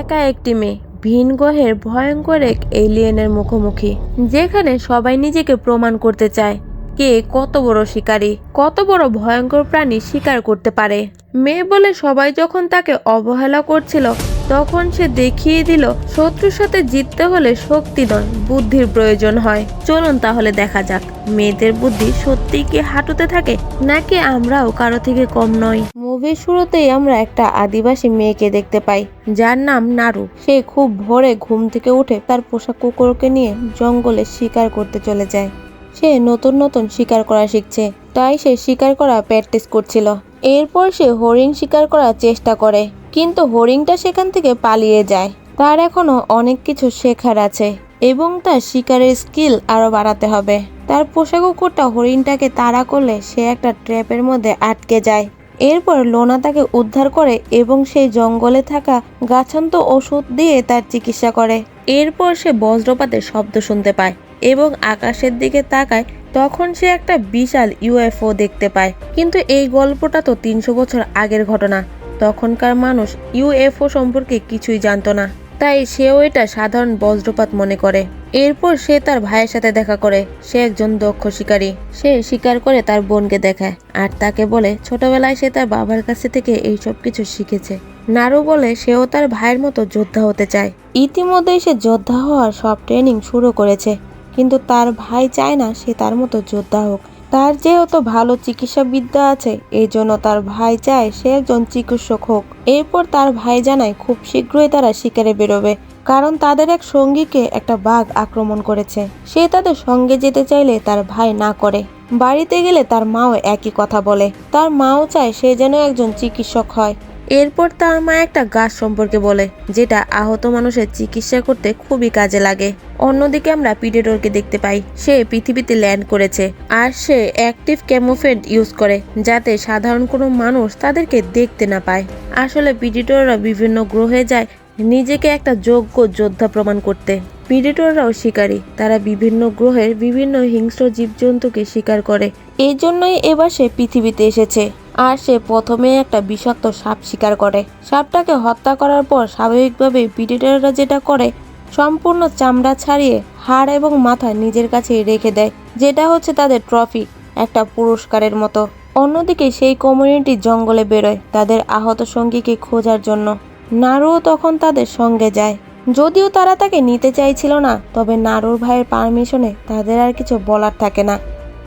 একা একটি মেয়ে। ভিন গ্রহের ভয়ঙ্কর এক এলিয়েনের মুখোমুখি, যেখানে সবাই নিজেকে প্রমাণ করতে চায় কে কত বড় শিকারী, কত বড় ভয়ঙ্কর প্রাণী শিকার করতে পারে। মেয়ে বলে সবাই যখন তাকে অবহেলা করছিল তখন সে দেখিয়ে দিল, শত্রুর সাথে জিততে হলে শক্তি নয়, বুদ্ধির প্রয়োজন হয়। চলুন তাহলে দেখা যাক, মেয়েদের বুদ্ধি সত্যি কি হাঁটুতে থাকে, নাকি আমরাও কারও থেকে কম নই? মুভির শুরুতেই আমরা একটা আদিবাসী মেয়েকে দেখতে পাই, যার নাম নারু। সে খুব ভোরে ঘুম থেকে উঠে তার পোষা কুকুরকে নিয়ে জঙ্গলে শিকার করতে চলে যায়। সে নতুন নতুন শিকার করা শিখছে। তাই সে শিকার করা প্র্যাকটিস করছিল। এরপর সে হরিণ শিকার করার চেষ্টা করে, কিন্তু হরিণটা সেখান থেকে পালিয়ে যায়। তার এখনও অনেক কিছু শেখার আছে এবং তার শিকারের স্কিল আরও বাড়াতে হবে। তার পোষা কুকুরটা হরিণটাকে তাড়া করলে সে একটা ট্র্যাপের মধ্যে আটকে যায়। এরপর লোনা তাকে উদ্ধার করে এবং সেই জঙ্গলে থাকা গাছান্ত ওষুধ দিয়ে তার চিকিৎসা করে। এরপর সে বজ্রপাতের শব্দ শুনতে পায়। এবং আকাশের দিকে তাকায় তখন সে একটা বিশাল ইউএফও দেখতে পায়। কিন্তু এই গল্পটা তো তিনশো বছর আগের ঘটনা। তখনকার মানুষ ইউএফও সম্পর্কে কিছুই জানতো না। তাই সেও এটা সাধারণ বজ্রপাত মনে করে। এরপর সে তার ভাইয়ের সাথে দেখা করে। সে একজন দক্ষ শিকারী। সে শিকার করে তার বোনকে দেখায়। আর তাকে বলে, ছোটবেলায় সে তার বাবার কাছে থেকে এই সব কিছু শিখেছে। নারু বলে, সেও তার ভাইয়ের মতো যোদ্ধা হতে চায়। ইতিমধ্যেই সে যোদ্ধা হওয়ার সব ট্রেনিং শুরু করেছে। কিন্তু তার ভাই চায় না সে তার মতো যোদ্ধা হোক। তার যেহেতু ভালো চিকিৎসা বিদ্যা আছে, এই জন্য তার ভাই চায় সে একজন চিকিৎসক হোক। এরপর তার ভাই জানায়, খুব শীঘ্রই তারা শিকারে বেরোবে, কারণ তাদের এক সঙ্গীকে একটা বাঘ আক্রমণ করেছে। সে তাদের সঙ্গে যেতে চাইলে তার ভাই না করে। বাড়িতে গেলে তার মাও একই কথা বলে। তার মাও চায় সে যেন একজন চিকিৎসক হয়। এরপর তার মা একটা গাছ সম্পর্কে বলে, যেটা আহত মানুষের চিকিৎসা করতে খুবই কাজে লাগে। অন্যদিকে আমরা পিডেটরকে দেখতে পাই, সে পৃথিবীতে ল্যান্ড করেছে আর সে অ্যাক্টিভ ক্যামোফেড ইউজ করে, যাতে সাধারণ কোনো মানুষ তাদেরকে দেখতে না পায়। আসলে পিডিটররা বিভিন্ন গ্রহে যায় নিজেকে একটা যোগ্য যোদ্ধা প্রমাণ করতে। পিডিটররাও শিকারী। তারা বিভিন্ন গ্রহের বিভিন্ন হিংস্র জীবজন্তুকে শিকার করে। এই জন্যই এবার সে পৃথিবীতে এসেছে। আর সে প্রথমে একটা বিষাক্ত সাপ শিকার করে। সাপটাকে হত্যা করার পর স্বাভাবিকভাবে পিডিটররা যেটা করে, সম্পূর্ণ চামড়া ছাড়িয়ে হাড় এবং মাথা নিজের কাছে রেখে দেয়। যেটা হচ্ছে তাদের ট্রফি, একটা পুরস্কারের মতো। অন্যদিকে সেই কমিউনিটি জঙ্গলে বেরোয় তাদের আহত সঙ্গীকে খোঁজার জন্য। নারুও তখন তাদের সঙ্গে যায়। যদিও তারা তাকে নিতে চাইছিল না, তবে নারুর ভাইয়ের পারমিশনে তাদের আর কিছু বলার থাকে না।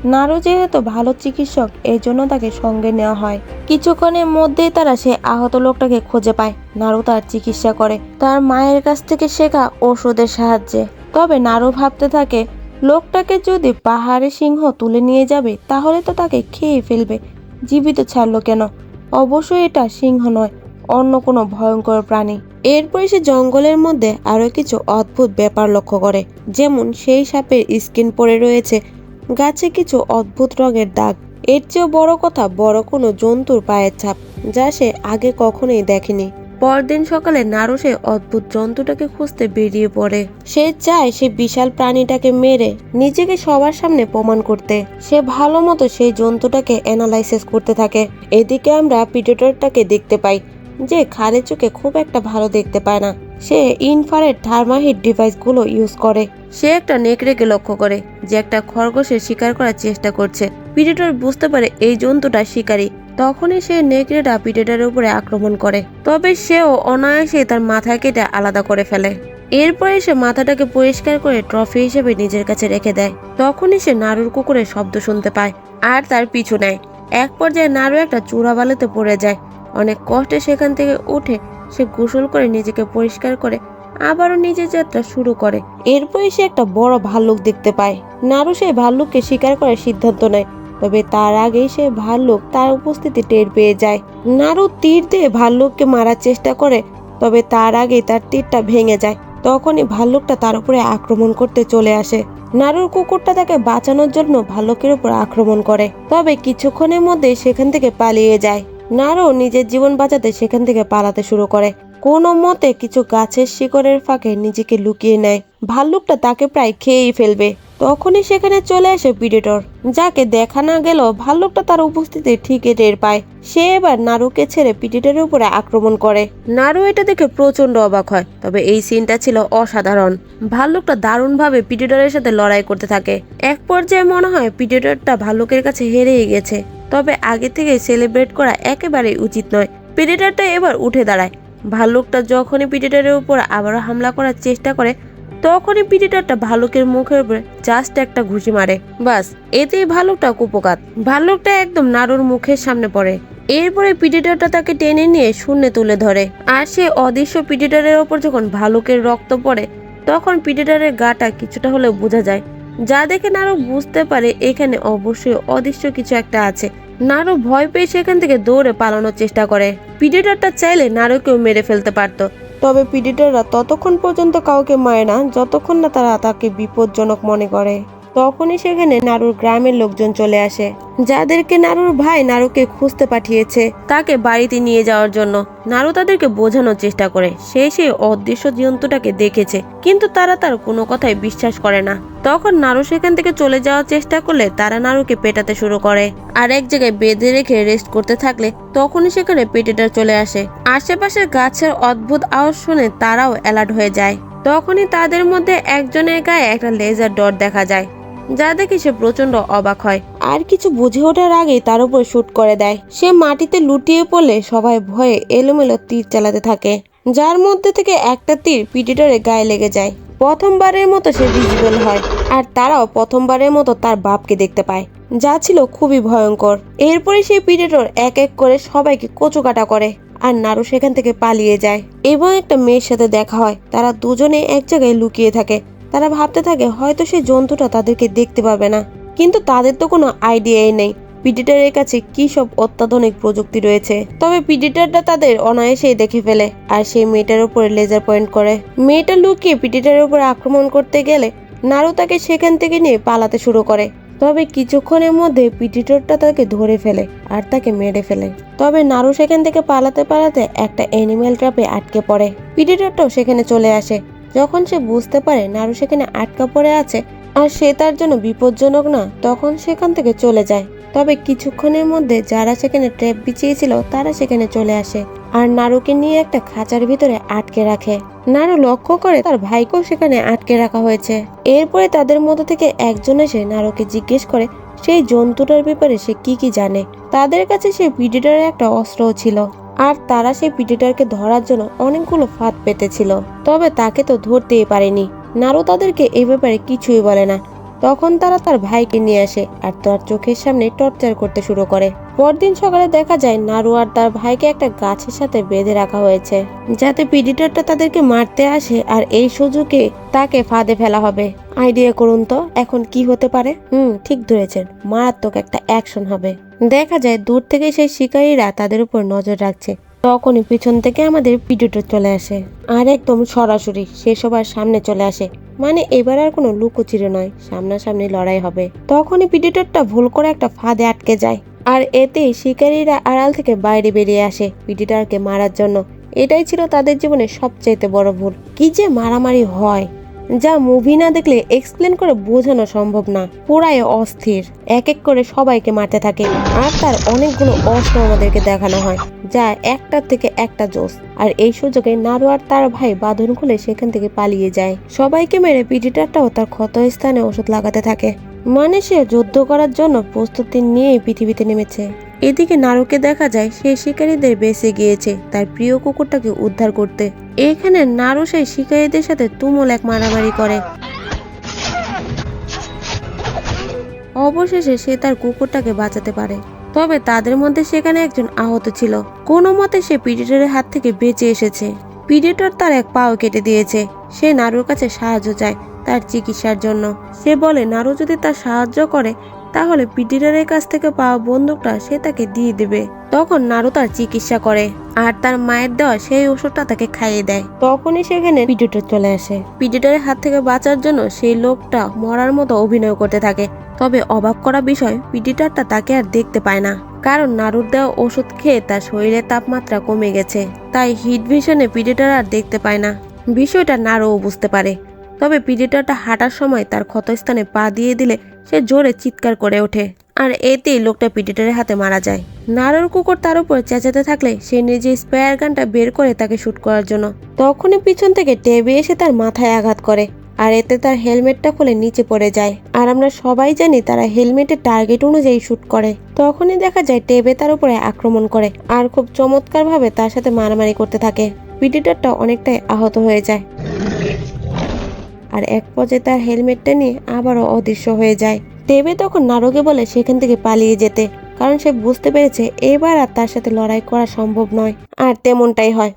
নারু যেহেতু ভালো চিকিৎসক, এই জন্য তাকে সঙ্গে নেওয়া হয়। কিছুক্ষণের মধ্যেই তারা সে আহত লোকটাকে খুঁজে পায়। নারু তার চিকিৎসা করে। তার মায়ের কাছ থেকে শেখা ওষুধের সাহায্যে। তবে নারু ভাবতে থাকে, লোকটাকে যদি পাহাড়ে সিংহ তুলে নিয়ে যাবে, তাহলে তো তাকে খেয়ে ফেলবে। জীবিত ছাড়লো কেন? অবশ্যই এটা সিংহ নয়। অন্য কোনো ভয়ঙ্কর প্রাণী। এরপরে সে জঙ্গলের মধ্যে আরও কিছু অদ্ভুত ব্যাপার লক্ষ্য করে। যেমন সেই সাপের স্কিন পড়ে রয়েছে, গাছে কিছু অদ্ভুত রঙের দাগ। এর চেয়েও বড় কথা, বড় কোনো জন্তুর পায়ের ছাপ, যা সে আগে কখনোই দেখেনি। পরদিন সকালে নারু সে অদ্ভুত জন্তুটাকে খুঁজতে বেরিয়ে পড়ে। সে চায় সে বিশাল প্রাণীটাকে মেরে নিজেকে সবার সামনে প্রমাণ করতে। সে ভালো মতো সেই জন্তুটাকে অ্যানালাইসিস করতে থাকে। এদিকে আমরা পিডেটরটাকে দেখতে পাই। যে খালি চোখে খুব একটা ভালো দেখতে পায় না। সে ইনফারেট থার্মাহিট ডিভাইসগুলো ইউজ করে। সে একটা নেকড়েকে লক্ষ্য করে, যে একটা খরগোশের শিকার করার চেষ্টা করছে। পিডেটর বুঝতে পারে এই জন্তুটা শিকারী। তখনই সে নেকড়েটা পিডেটরের উপরে আক্রমণ করে। তবে সেও অনায়াসে তার মাথা কেটে আলাদা করে ফেলে। এরপরে সে মাথাটাকে পরিষ্কার করে ট্রফি হিসেবে নিজের কাছে রেখে দেয়। তখনই সে নাড়ুর কুকুরের শব্দ শুনতে পায়, আর তার পিছু নেয়। এক পর্যায়ে নাড়ু একটা চূড়া বালিতে পড়ে যায়। অনেক কষ্টে সেখান থেকে উঠে সে গোসল করে নিজেকে পরিষ্কার করে আবারও নিজের যাত্রা শুরু করে। এরপরে সে একটা বড় ভাল্লুক দেখতে পায়। নারু সেই ভাল্লুককে শিকার করার সিদ্ধান্ত নেয়, তবে তার আগেই সে ভাল্লুক তার উপস্থিতি টের পেয়ে যায়। নারু তীর দিয়ে ভাল্লুককে মারার চেষ্টা করে, তবে তার আগেই তার তীরটা ভেঙে যায়। তখনই ভাল্লুকটা তার উপরে আক্রমণ করতে চলে আসে। নারুর কুকুরটা তাকে বাঁচানোর জন্য ভাল্লুকের উপর আক্রমণ করে, তবে কিছুক্ষণের মধ্যে সেখান থেকে পালিয়ে যায়। নারু নিজের জীবন বাঁচাতে সেখান থেকে পালাতে শুরু করে। কোনো মতে কিছু গাছের শিকড়ের ফাঁকে নিজেকে লুকিয়ে নেয়। ভাল্লুকটা তাকে প্রায় খেয়েই ফেলবে। তখনই সেখানে চলে আসে পিডিটর যাকে দেখা না গেলেও ভাল্লুকটা তার উপস্থিতি ঠিকই টের পায়। সে এবার নারুকে ছেড়ে পিডিটরের উপরে আক্রমণ করে। নারু এটা দেখে প্রচণ্ড অবাক হয়, তবে এই সিনটা ছিল অসাধারণ। ভাল্লুকটা দারুণভাবে পিডিটরের সাথে লড়াই করতে থাকে। এক পর্যায়ে মনে হয় পিডিটরটা ভাল্লুকের কাছে হেরেই গেছে। তবে আগে থেকে সেলিব্রেট করা একেবারেই উচিত নয়। পিডিটরটা এবার উঠে দাঁড়ায়। ভাল্লুকটা যখনই পিডিটরের উপর আবারও হামলা করার চেষ্টা করে, তখনই পিডিটারটা ভালুকের মুখের উপরে জাস্ট একটা ঘুষি মারে। বাস, এতেই ভালুকটা কুপকাত। ভাল্লুকটা একদম নাড়ুর মুখের সামনে পড়ে। এরপরে পিডিটারটা তাকে টেনে নিয়ে শূন্যে তুলে ধরে। আর সে অদৃশ্য পিডিটারের ওপর যখন ভালুকের রক্ত পড়ে, তখন পিডিটারের গাটা কিছুটা হলেও বোঝা যায়। যা দেখে নারু বুঝতে পারে এখানে অবশ্যই অদৃশ্য কিছু একটা আছে। নারু ভয় পেয়ে সেখান থেকে দৌড়ে পালানোর চেষ্টা করে। পিডিটরটা চাইলে নারুকেও মেরে ফেলতে পারতো। তবে পিডিটররা ততক্ষণ পর্যন্ত কাউকে মারে না, যতক্ষণ না তারা তাকে বিপজ্জনক মনে করে। তখনই সেখানে নারুর গ্রামের লোকজন চলে আসে। যাদেরকে নারুর ভাই নারুকে খুঁজতে পাঠিয়েছে, তাকে বাড়িতে নিয়ে যাওয়ার জন্য। নারু তাদেরকে বোঝানোর চেষ্টা করে। সে সেই অদৃশ্য জন্তুটাকে দেখেছে, কিন্তু তারা তার কোনো কথাই বিশ্বাস করে না। তখন নারু সেখান থেকে চলে যাওয়ার চেষ্টা করলে তারা নারুকে পেটাতে শুরু করে। আর এক জায়গায় বেঁধে রেখে রেস্ট করতে থাকলে তখনই সেখানে পেটেটা চলে আসে। আশেপাশের গাছের অদ্ভুত আওয়াজ শুনে তারাও অ্যালার্ট হয়ে যায়। তখনই তাদের মধ্যে একজনের গায়ে একটা লেজার ডট দেখা যায়। যা দেখে সে প্রচণ্ড অবাক হয়। আর কিছু বুঝে ওঠার আগেই তার উপর শুট করে দেয়। সে মাটিতে লুটিয়ে পড়লে সবাই ভয়ে এলোমেলো তীর চালাতে থাকে। যার মধ্যে থেকে একটা তীর পিটিটরে গায়ে লেগে যায়। প্রথমবারের মতো সে ভিজিবল হয়, আর তারাও প্রথমবারের মতো তার বাপকে দেখতে পায়, যা ছিল খুবই ভয়ঙ্কর। এরপরে সেই পিটেটর এক এক করে সবাইকে কচুকাটা করে, আর নারু সেখান থেকে পালিয়ে যায়। এবং একটা মেয়ের সাথে দেখা হয়, তারা দুজনে এক জায়গায় লুকিয়ে থাকে। তারা ভাবতে থাকে, হয়তো সেই জন্তুটা তাদেরকে দেখতে পাবে না। কিন্তু তাদের তো কোনো আইডিয়াই নেই পিডিটারের কাছে কি সব অত্যাধুনিক প্রযুক্তি রয়েছে। তবে পিডিটারটা তাদের অনায়াসেই দেখে ফেলে আর সেই মেয়েটার উপরে লেজার পয়েন্ট করে। মেয়েটা লুকিয়ে পিডিটারের উপর আক্রমণ করতে গেলে নারু তাকে সেখান থেকে নিয়ে পালাতে শুরু করে। তবে কিছুক্ষণের মধ্যে পিডিটরটা তাকে ধরে ফেলে আর তাকে মেরে ফেলে। তবে নারু সেখান থেকে পালাতে পালাতে একটা অ্যানিমেল ট্রাপে আটকে পড়ে। পিডিটরটাও সেখানে চলে আসে। যখন সে বুঝতে পারে নারু সেখানে আটকা পড়ে আছে আর সে তার জন্য বিপজ্জনক না, তখন সেখান থেকে চলে যায়। তবে কিছুক্ষণের মধ্যে যারা সেখানে ট্র্যাপ বিছিয়েছিল, তারা সেখানে চলে আসে আর নারুকে নিয়ে একটা খাঁচার ভিতরে আটকে রাখে। নারু লক্ষ্য করে তার ভাইকেও সেখানে আটকে রাখা হয়েছে। এরপরে তাদের মধ্যে থেকে একজন এসে নারুকে জিজ্ঞেস করে, সেই জন্তুটার ব্যাপারে সে কি কি জানে? তাদের কাছে সেই পিডিটারের একটা অস্ত্রও ছিল। আর তারা সেই পিডিটারকে ধরার জন্য অনেকগুলো ফাঁদ পেতেছিল। তবে তাকে তো ধরতেই পারেনি। নারু তাদেরকে এ ব্যাপারে কিছুই বলে না। তখন তারা তার ভাইকে নিয়ে আসে আর তার চোখের সামনে টর্চার করতে শুরু করে। পরদিন সকালে দেখা যায় নারু আর তার ভাইকে একটা গাছের সাথে বেঁধে রাখা হয়েছে, যাতে পিডিটারটা তাদেরকে মারতে আসে আর এই সুযোগে তাকে ফাঁদে ফেলা হবে। আইডিয়া করুন তো, এখন কি হতে পারে? হুম, ঠিক ধরেছেন, মারাত্মক একটা অ্যাকশন হবে। দেখা যায় দূর থেকে সেই শিকারীরা তাদের উপর নজর রাখছে। তখনই পিছন থেকে আমাদের পিডিটর চলে আসে। আর একদম সরাসরি সে সবার সামনে চলে আসে। মানে এবার আর কোনো লুকোচিরে নয়, সামনাসামনি লড়াই হবে। তখনই পিডিটারটা ভুল করে একটা ফাঁদে আটকে যায়। আর এতে শিকারীরা আড়াল থেকে বাইরে বেরিয়ে আসে পিডিটারকে মারার জন্য। এটাই ছিল তাদের জীবনে সবচাইতে বড় ভুল। কি যে মারামারি হয়। যা মুভি না দেখলে এক্সপ্লেন করে বোঝানো সম্ভব না। পুরাই অস্থির। এক এক করে সবাইকে মারতে থাকে। আর তার অনেকগুলো অস্ত্র আমাদেরকে দেখানো হয়, যা একটার থেকে একটা জোস আর এই সুযোগে নারু আর তার ভাই বাঁধন খুলে সেখান থেকে পালিয়ে যায়। সবাইকে মেরে পিটিটারটাও তার ক্ষত স্থানে ওষুধ লাগাতে থাকে। মানে সে যুদ্ধ করার জন্য প্রস্তুতি নিয়ে পৃথিবীতে নেমেছে। এদিকে নারুকে দেখা যায় সে শিকারীদের বেঁচে গিয়েছে তার প্রিয় কুকুরটাকে উদ্ধার করতে। এখানে নারু সেই শিকারীদের সাথে তুমুল এক মারামারি করে। অবশেষে সে তার কুকুরটাকে বাঁচাতে পারে। তবে তাদের মধ্যে সেখানে একজন আহত ছিল। কোনো মতে সে পিডিটরের হাত থেকে বেঁচে এসেছে। পিডিটর তার এক পাও কেটে দিয়েছে। সে নারুর কাছে সাহায্য চায়। তার চিকিৎসার জন্য। সে বলে, নারু যদি তার সাহায্য করে, তাহলে পিডিটরের কাছ থেকে পাওয়া বন্দুকটা সে তাকে দিয়ে দেবে। তখন নারু তার চিকিৎসা করে আর তার মায়ের দেওয়া সেই ওষুধটা তাকে খাইয়ে দেয়। তখনই সেখানে পিডিটর চলে আসে। পিডিটরের হাত থেকে বাঁচার জন্য সেই লোকটা মরার মতো অভিনয় করতে থাকে। তবে অবাক করা বিষয় পিডিটারটা তাকে আর দেখতে পায় না। কারণ নারুর দেওয়া ওষুধ খেয়ে তার শরীরের তাপমাত্রা কমে গেছে। তাই হিট ভিশনে পিডিটার আর দেখতে পায় না। বিষয়টা নারুও বুঝতে পারে। তবে পিডিটরটা হাঁটার সময় তার ক্ষতস্থানে পা দিয়ে দিলে সে জোরে চিৎকার করে ওঠে। আর এতেই লোকটা পিডিটরের হাতে মারা যায়। নারুর কুকুর তার উপর চেঁচাতে থাকলে সে নিজে স্পেয়ার গানটা বের করে তাকে শ্যুট করার জন্য। তখনই পিছন থেকে টেবে এসে তার মাথায় আঘাত করে। আর এতে তার হেলমেটটা খুলে নিচে পড়ে যায়। আর আমরা সবাই জানি তারা হেলমেটের টার্গেট অনুযায়ী শুট করে। তখনই দেখা যায় টেবে তার উপরে আক্রমণ করে। আর খুব চমৎকারভাবে তার সাথে মারামারি করতে থাকে। পিডিটরটা অনেকটাই আহত হয়ে যায়। আর এক পর্যায়ে তার হেলমেটটা নিয়ে আবারও অদৃশ্য হয়ে যায়। দেবে তখন নারকে বলে সেখান থেকে পালিয়ে যেতে, কারণ সে বুঝতে পেরেছে এবার আর তার সাথে লড়াই করা সম্ভব নয়, আর তেমনটাই হয়।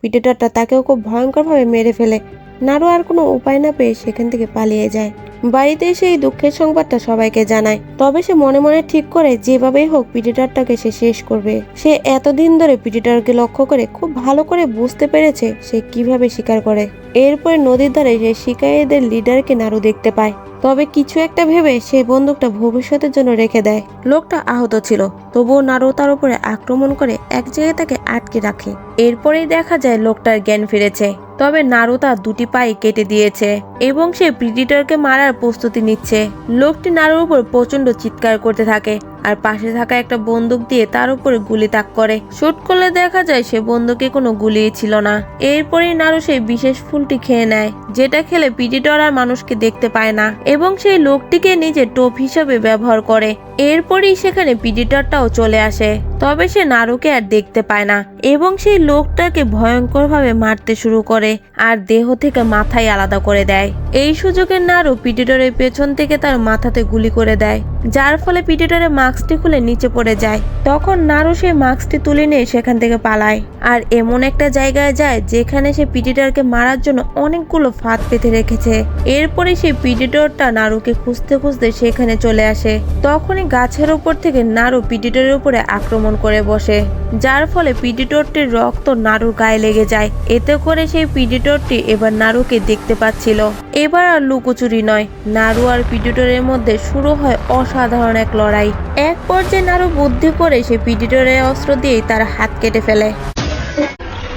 পিটেটারটা তাকেও খুব ভয়ঙ্করভাবে মেরে ফেলে। নারু আর কোনো উপায় না পেয়ে সেখান থেকে পালিয়ে যায়। বাড়িতে এসে এই দুঃখের সংবাদটা সবাইকে জানায়। তবে সে মনে মনে ঠিক করে যেভাবেই হোক পিটিটারটাকে সে শেষ করবে। সে এতদিন ধরে পিটিটারকে লক্ষ্য করে খুব ভালো করে বুঝতে পেরেছে সে কীভাবে স্বীকার করে। এরপরে নদীর ধারে সে শিকারীদের লিডারকে নাড়ু দেখতে পায়। তবে কিছু একটা ভেবে সেই বন্দুকটা ভবিষ্যতের জন্য রেখে দেয়। লোকটা আহত ছিল, তবুও নারু তার উপরে আক্রমণ করে এক জায়গায় তাকে আটকে রাখে। এরপরেই দেখা যায় লোকটার জ্ঞান ফিরেছে। তবে নারু তার দুটি পায়ে কেটে দিয়েছে এবং সে প্রিডিটরকে মারার প্রস্তুতি নিচ্ছে। লোকটি নারুর উপর প্রচণ্ড চিৎকার করতে থাকে। আর পাশে থাকা একটা বন্দুক দিয়ে তার উপরে গুলি তাক করে। শুট করলে দেখা যায় সে বন্দুকে কোনো গুলি ছিল না। এরপরেই নারু সেই বিশেষ ফুলটি খেয়ে নেয়, যেটা খেলে পিডিটর আর মানুষকে দেখতে পায় না, এবং সেই লোকটিকে নিজের টোপ হিসাবে ব্যবহার করে। এরপরেই সেখানে পিডিটরটাও চলে আসে। তবে সে নারুকে আর দেখতে পায় না এবং সেই লোকটাকে ভয়ঙ্করভাবে মারতে শুরু করে আর দেহ থেকে মাথায় আলাদা করে দেয়। এই সুযোগে নারু পিডিটরের পেছন থেকে তার মাথাতে গুলি করে দেয়, যার ফলে পিডিটরের মাস্কটি খুলে নিচে পড়ে যায়। তখন নারু সেই মাস্কটি তুলে নিয়ে সেখান থেকে পালায় আর এমন একটা জায়গায় যায় যেখানে সে পিডিটরকে মারার জন্য অনেকগুলো ফাঁদ পেতে রেখেছে। এরপরে সেই পিডিটরটা নারুকে খুঁজতে খুঁজতে সেখানে চলে আসে। তখনই গাছের উপর থেকে নাড়ু পিডিটরের উপরে আক্রমণ করে বসে, যার ফলে পিডিটরটির রক্ত নারুর গায়ে লেগে যায়। এতে করে সেই পিডিটরটি এবার নাড়ুকে দেখতে পাচ্ছিল। এবার আর লুকোচুরি নয়। নাড়ু আর পিডিটরের মধ্যে শুরু হয় অসাধারণ এক লড়াই। এক পর্যায়ে নাড়ু বুদ্ধি করে সে পিডিটরের অস্ত্র দিয়েই তার হাত কেটে ফেলে।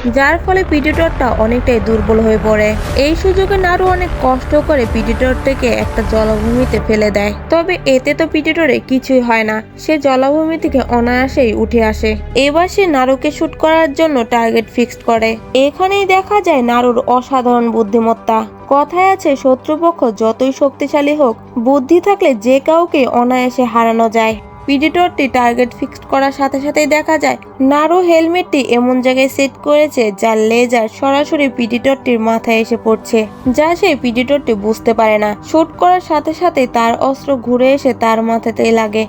যার ফলে পিডিটরটা অনেকটাই দুর্বল হয়ে পড়ে। এই সুযোগে নারু অনেক কষ্ট করে পিডিটরটাকে একটা জলভূমিতে ফেলে দেয়। তবে এতে তো পিডিটরে কিছুই হয় না। সে জলাভূমি থেকে অনায়াসেই উঠে আসে। এবার সে নারুকে শুট করার জন্য টার্গেট ফিক্সড করে। এখানেই দেখা যায় নারুর অসাধারণ বুদ্ধিমত্তা। কথায় আছে, শত্রুপক্ষ যতই শক্তিশালী হোক, বুদ্ধি থাকলে যে কাউকে অনায়াসে হারানো যায়। পিডিটরটি টার্গেট ফিক্সড করার সাথে সাথেই দেখা যায়, নারু হেলমেটটি এমন জায়গায় সেট করেছে যার লেজার সরাসরি পিডিটরটির মাথায় এসে পড়ছে, যা সেই পিডিটরটি বুঝতে পারে না। শুট করার সাথে সাথে তার অস্ত্র ঘুরে এসে তার মাথাতেই লাগে।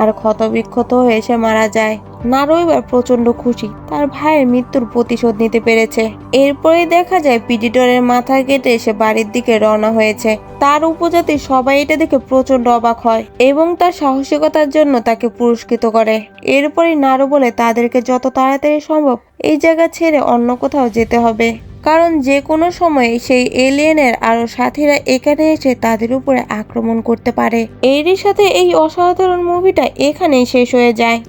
আর ক্ষতবিক্ষত হয়ে সে মারা যায়। নারু এবার প্রচণ্ড খুশি। তার ভাইয়ের মৃত্যুর প্রতিশোধ নিতে পেরেছে। এরপরে দেখা যায়, পিডিটরের মাথা কেটে এসে বাড়ির দিকে রওনা হয়েছে। তার উপজাতি সবাই এটা দেখে প্রচণ্ড অবাক হয় এবং তার সাহসিকতার জন্য তাকে পুরস্কৃত করে। এরপরে নারু বলে, তাদেরকে যত তাড়াতাড়ি সম্ভব এই জায়গা ছেড়ে অন্য কোথাও যেতে হবে। কারণ যে কোনো সময় সেই এলিয়েনের আরও সাথীরা এখানে এসে তাদের উপরে আক্রমণ করতে পারে। এরই সাথে এই অসাধারণ মুভিটা এখানেই শেষ হয়ে যায়।